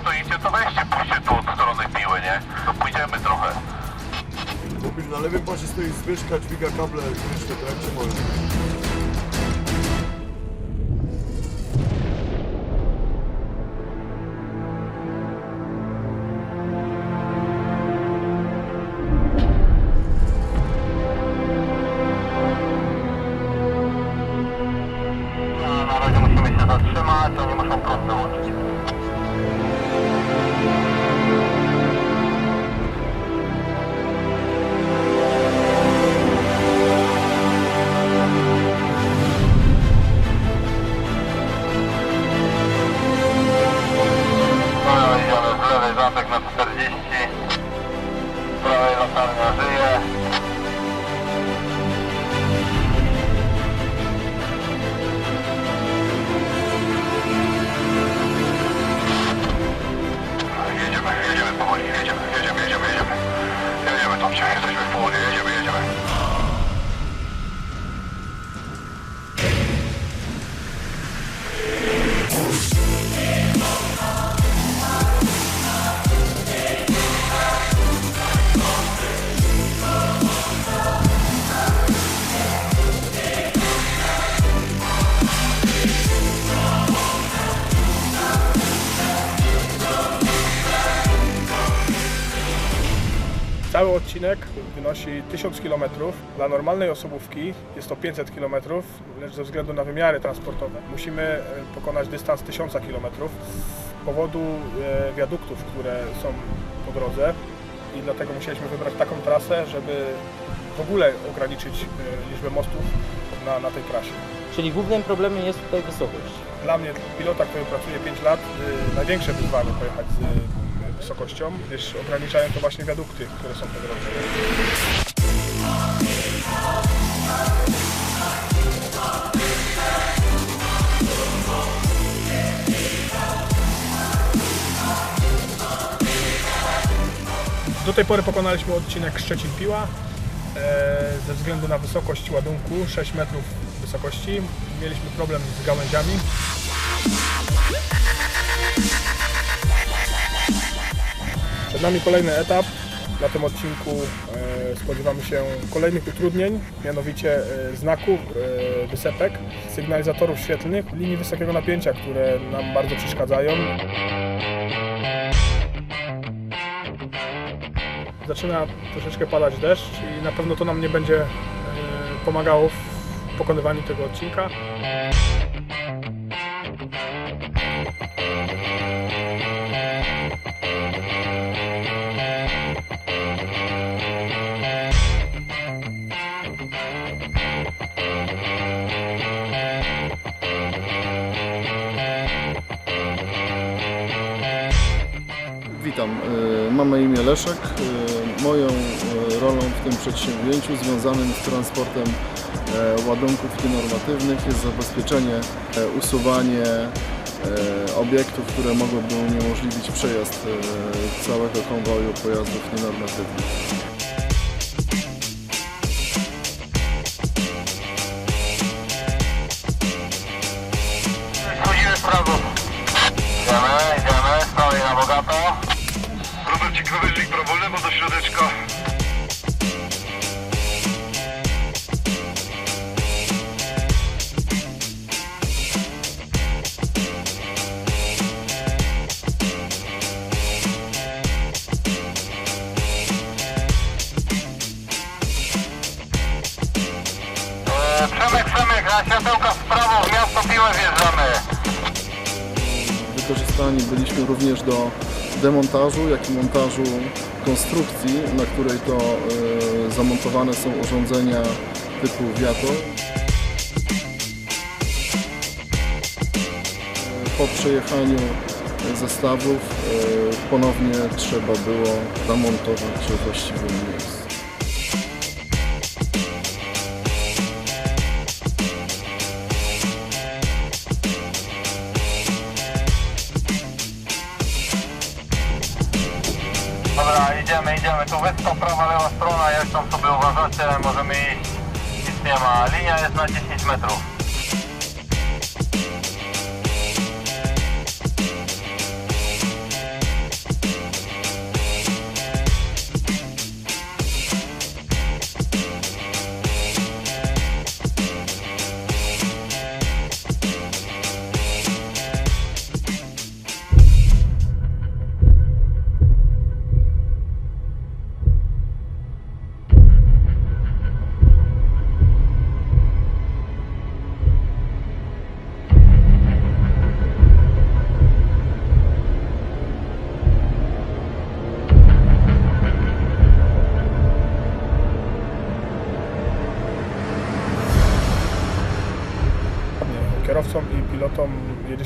stoicie, to weźcie, pójście tu od strony piły, nie? To pójdziemy trochę. Kupisz na lewym pasie stoi zbyszka, dźwiga kable elektryczne, to jak może. No, na razie musimy się zatrzymać, oni muszą prąd wyłączyć. Zamek na 40. Z prawej latarnia żyje. Odcinek wynosi 1000 km. Dla normalnej osobówki jest to 500 km, lecz ze względu na wymiary transportowe musimy e, pokonać dystans 1000 km z powodu e, wiaduktów, które są po drodze i dlatego musieliśmy wybrać taką trasę, żeby w ogóle ograniczyć e, liczbę mostów na, na tej trasie. Czyli głównym problemem jest tutaj wysokość. Dla mnie, pilota, który pracuje 5 lat, największe wyzwanie pojechać z wysokością, gdyż ograniczają to właśnie wiadukty, które są po drodze. Do tej pory pokonaliśmy odcinek Szczecin-Piła. E, Ze względu na wysokość ładunku, 6 metrów wysokości, mieliśmy problem z gałęziami. Przed nami kolejny etap. Na tym odcinku e, spodziewamy się kolejnych utrudnień, mianowicie e, znaków, e, wysepek, sygnalizatorów świetlnych, linii wysokiego napięcia, które nam bardzo przeszkadzają. Zaczyna troszeczkę padać deszcz i na pewno to nam nie będzie pomagało w pokonywaniu tego odcinka. Witam, y, mam na imię Leszek. Y, Moją y, rolą w tym przedsięwzięciu związanym z transportem e, ładunków nienormatywnych jest zabezpieczenie, e, usuwanie e, obiektów, które mogłyby uniemożliwić przejazd e, całego konwoju pojazdów nienormatywnych. Prawo. Idziemy, idziemy, stoi na bogato. Robercik, krawężnik prawo, lewo do środeczka. Eee, Przemek, Przemek, na światełka w prawo, w miasto Piłę wjeżdżamy. Wykorzystani byliśmy również do demontażu, jak i montażu konstrukcji, na której to e, zamontowane są urządzenia typu wiator. E, Po przejechaniu zestawów e, ponownie trzeba było zamontować we właściwym wyspa, prawa, lewa strona, jak tam sobie uważacie, możemy iść. Nic nie ma. Linia jest na 10 metrów.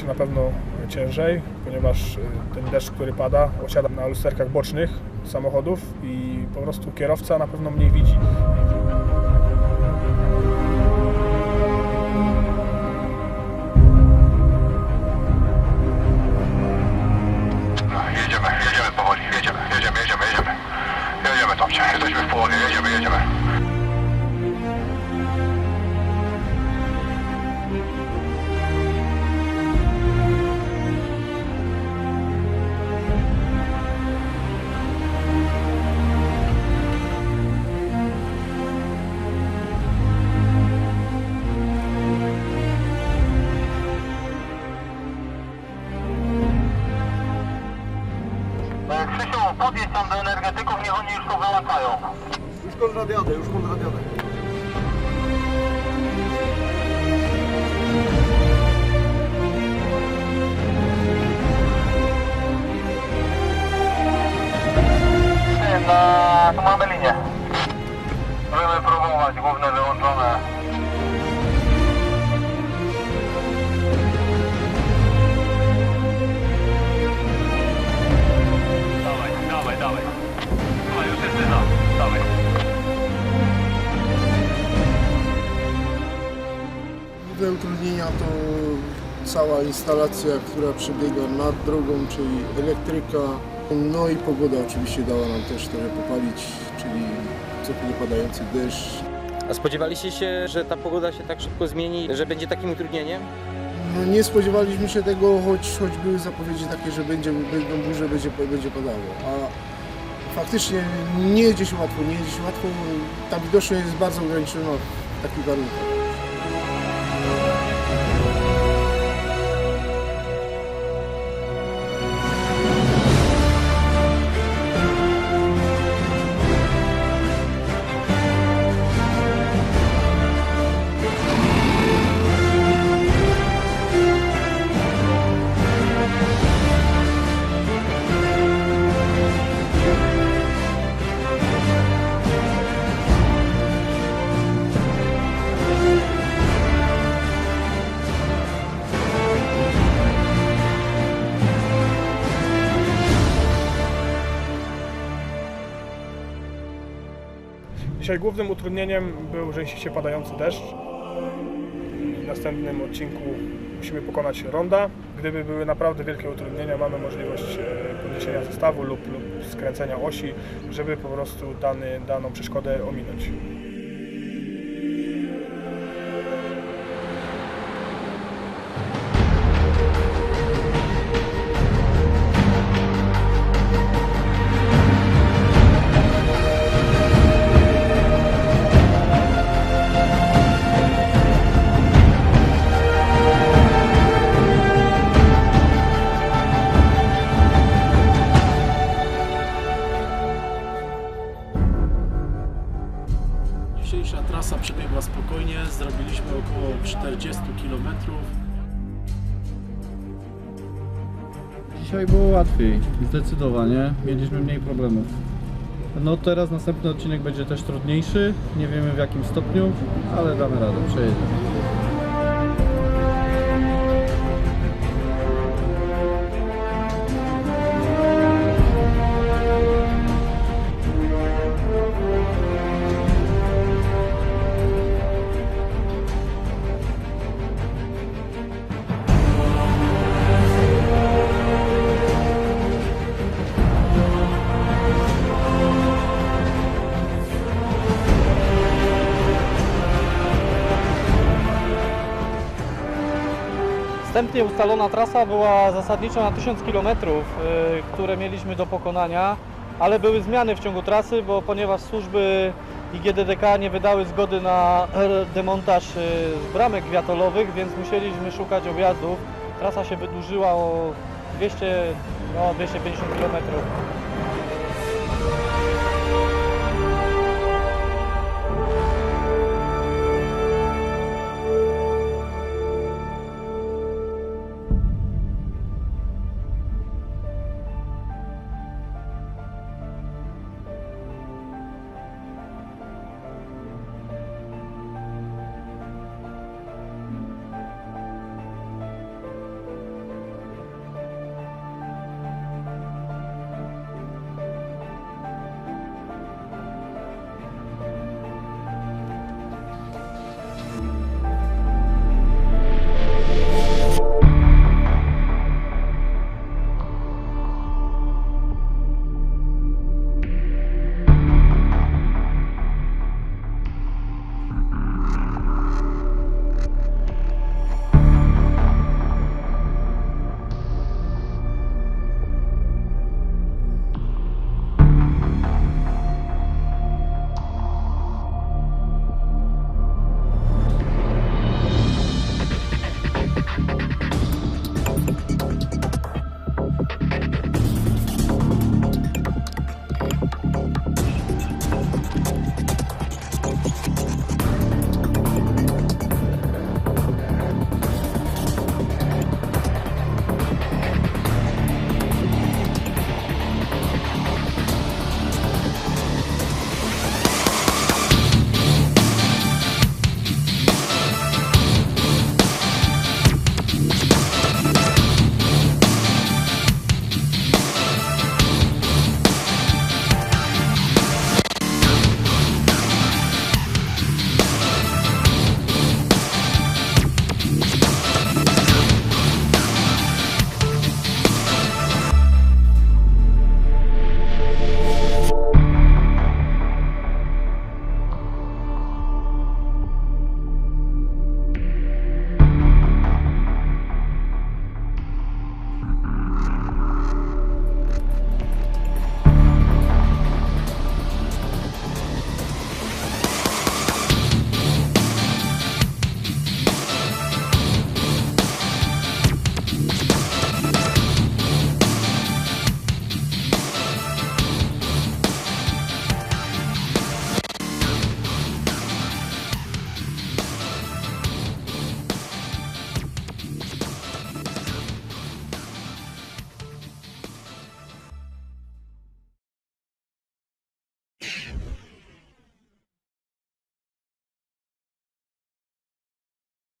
Się na pewno ciężej, ponieważ y, ten deszcz, który pada, osiada na lusterkach bocznych samochodów i po prostu kierowca na pewno mniej widzi. Jedziemy, jedziemy powoli, jedziemy, jedziemy. konuda deja de, üç konuda deja de. на самооболение. Вы пробовали, говно Utrudnienia to cała instalacja, która przebiega nad drogą, czyli elektryka. No i pogoda oczywiście dała nam też trochę popalić, czyli co chwilę padający deszcz. A spodziewaliście się, że ta pogoda się tak szybko zmieni, że będzie takim utrudnieniem? No, nie spodziewaliśmy się tego, choć, choć były zapowiedzi takie, że będzie, będą burze, będzie, będzie padało. A faktycznie nie jedzie się łatwo, nie jedzie się łatwo. Ta widoczność jest bardzo ograniczona w takich warunkach. Dzisiaj głównym utrudnieniem był rzęsiście padający deszcz. W następnym odcinku musimy pokonać ronda. Gdyby były naprawdę wielkie utrudnienia, mamy możliwość e, podniesienia zestawu lub, lub skręcenia osi, żeby po prostu dany, daną przeszkodę ominąć. Dzisiaj było łatwiej, zdecydowanie. Mieliśmy mniej problemów. No teraz następny odcinek będzie też trudniejszy. Nie wiemy w jakim stopniu, ale damy radę, przejedziemy. Wstępnie ustalona trasa była zasadniczo na 1000 km, y, które mieliśmy do pokonania, ale były zmiany w ciągu trasy, bo ponieważ służby i GDDK nie wydały zgody na demontaż y, bramek wiatolowych, więc musieliśmy szukać objazdów. Trasa się wydłużyła o 200, no, 250 km.